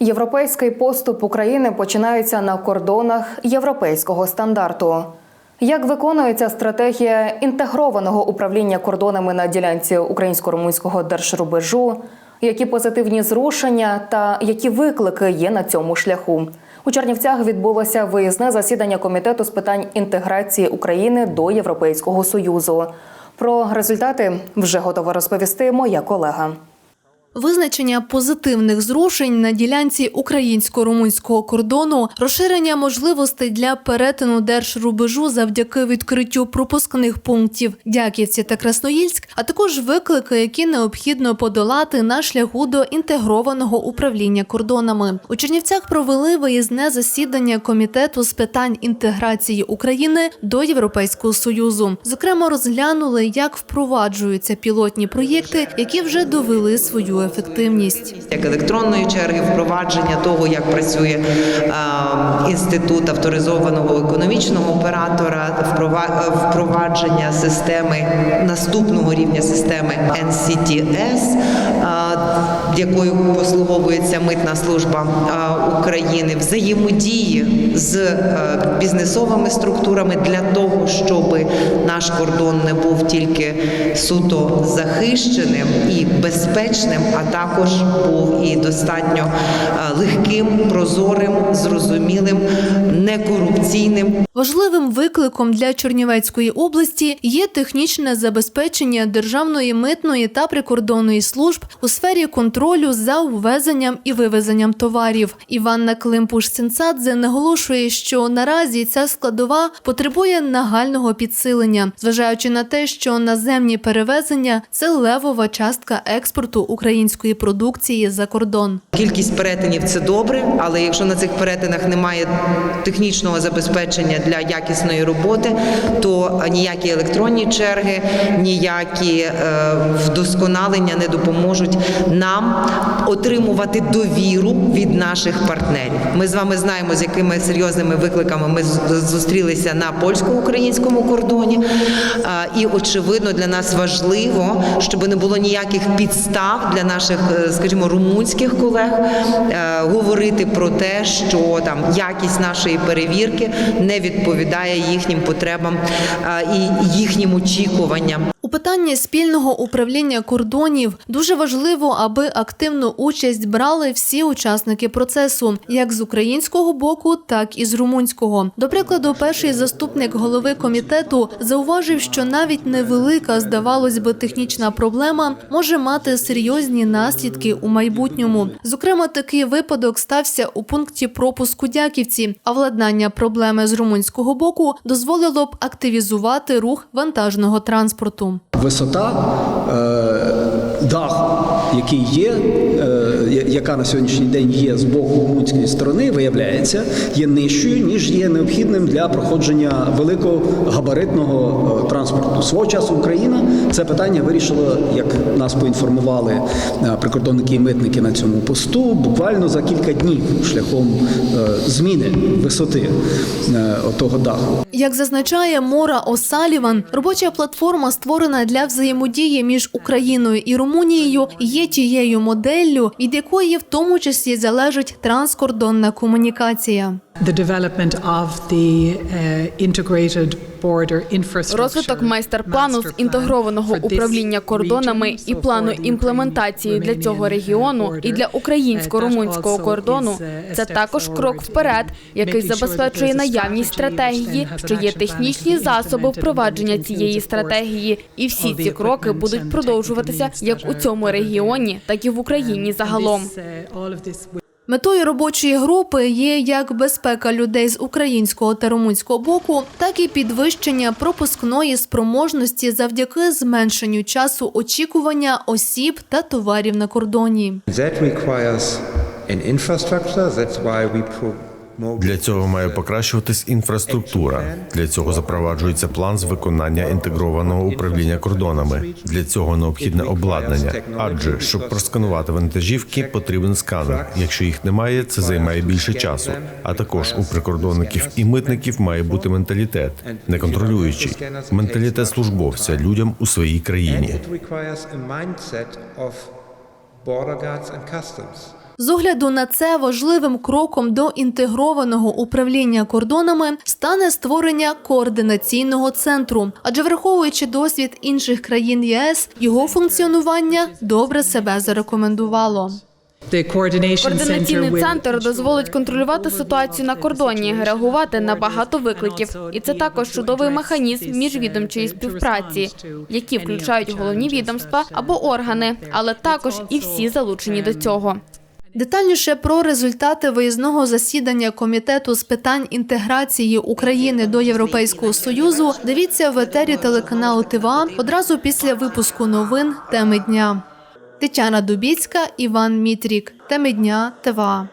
Європейський поступ України починається на кордонах європейського стандарту. Як виконується стратегія інтегрованого управління кордонами на ділянці українсько-румунського держрубежу? Які позитивні зрушення та які виклики є на цьому шляху? У Чернівцях відбулося виїзне засідання комітету з питань інтеграції України до Європейського союзу. Про результати вже готова розповісти моя колега. Визначення позитивних зрушень на ділянці українсько-румунського кордону, розширення можливостей для перетину держрубежу завдяки відкриттю пропускних пунктів Дяківці та Красноїльськ, а також виклики, які необхідно подолати на шляху до інтегрованого управління кордонами. У Чернівцях провели виїзне засідання комітету з питань інтеграції України до Європейського союзу. Зокрема, розглянули, як впроваджуються пілотні проєкти, які вже довели свою ефективність. як електронної черги, впровадження того, як працює е, інститут авторизованого економічного оператора, впрова- впровадження системи наступного рівня системи NCTS, е, якою послуговується митна служба е, України, взаємодії з е, бізнесовими структурами для того, щоб наш кордон не був тільки суто захищеним і безпечним, а також був і достатньо е, легким, прозорим, зрозумілим, некорупційним. Важливим викликом для Чернівецької області є технічне забезпечення державної митної та прикордонної служб у сфері контролю за ввезенням і вивезенням товарів. Іванна Климпуш-Сенцадзе наголошує, що наразі ця складова потребує нагального підсилення, зважаючи на те, що наземні перевезення це левова частка експорту української продукції за кордон. Кількість перетинів це добре, але якщо на цих перетинах немає технічного забезпечення для якісної роботи, то ніякі електронні черги, ніякі е, вдосконалення не допоможуть нам отримувати довіру від наших партнерів. Ми з вами знаємо, з якими серйозними викликами ми зустрілися на польсько-українському кордоні. Е, І очевидно для нас важливо, щоб не було ніяких підстав для наших, е, скажімо, румунських колег е, говорити про те, що там якість нашої перевірки не відповідає їхнім потребам е, і їхнім очікуванням. У питанні спільного управління кордонів дуже важливо, аби активну участь брали всі учасники процесу, як з українського боку, так і з румунського. До прикладу, перший заступник голови комітету зауважив, що навіть невелика, здавалось би, технічна проблема може мати серйозні наслідки у майбутньому. Зокрема, такий випадок стався у пункті пропуску Дяківці, а владнання проблеми з румунського боку дозволило б активізувати рух вантажного транспорту. Висота е, даху, який є, яка на сьогоднішній день є з боку румунської сторони, виявляється, є нижчою, ніж є необхідним для проходження великогабаритного е, транспорту. Свого часу Україна це питання вирішила, як нас поінформували е, прикордонники і митники на цьому посту, буквально за кілька днів шляхом е, зміни висоти отого даху. Як зазначає Мора Осаліван, робоча платформа, створена для взаємодії між Україною і Румунією, є тією моделлю, якої в тому числі залежить транскордонна комунікація. the development of the uh, integrated. Розвиток майстер-плану з інтегрованого управління кордонами і плану імплементації для цього регіону і для українсько-румунського Uh, кордону. uh, Це також крок вперед, який забезпечує наявність стратегії, що є технічні засоби впровадження цієї стратегії. І всі ці кроки будуть продовжуватися як у цьому регіоні, так і в Україні загалом. Метою робочої групи є як безпека людей з українського та румунського боку, так і підвищення пропускної спроможності завдяки зменшенню часу очікування осіб та товарів на кордоні. That requires an infrastructure. That's why we Для цього має покращуватись інфраструктура. Для цього запроваджується план з виконання інтегрованого управління кордонами. Для цього необхідне обладнання. Адже щоб просканувати вантажівки, потрібен сканер. Якщо їх немає, це займає більше часу. А також у прикордонників і митників має бути менталітет, не контролюючий менталітет службовця людям у своїй країні. Border. З огляду на це важливим кроком до інтегрованого управління кордонами стане створення координаційного центру, адже враховуючи досвід інших країн ЄС, його функціонування добре себе зарекомендувало. The coordination Координаційний центр дозволить контролювати ситуацію на кордоні, реагувати на багато викликів. І це також чудовий механізм міжвідомчої співпраці, які включають головні відомства або органи, але також і всі залучені до цього. Детальніше про результати виїзного засідання комітету з питань інтеграції України до Європейського союзу дивіться в етері телеканалу ТВА одразу після випуску новин теми дня. Тетяна Дубіцька, Іван Мітрік. Теми дня ТВА.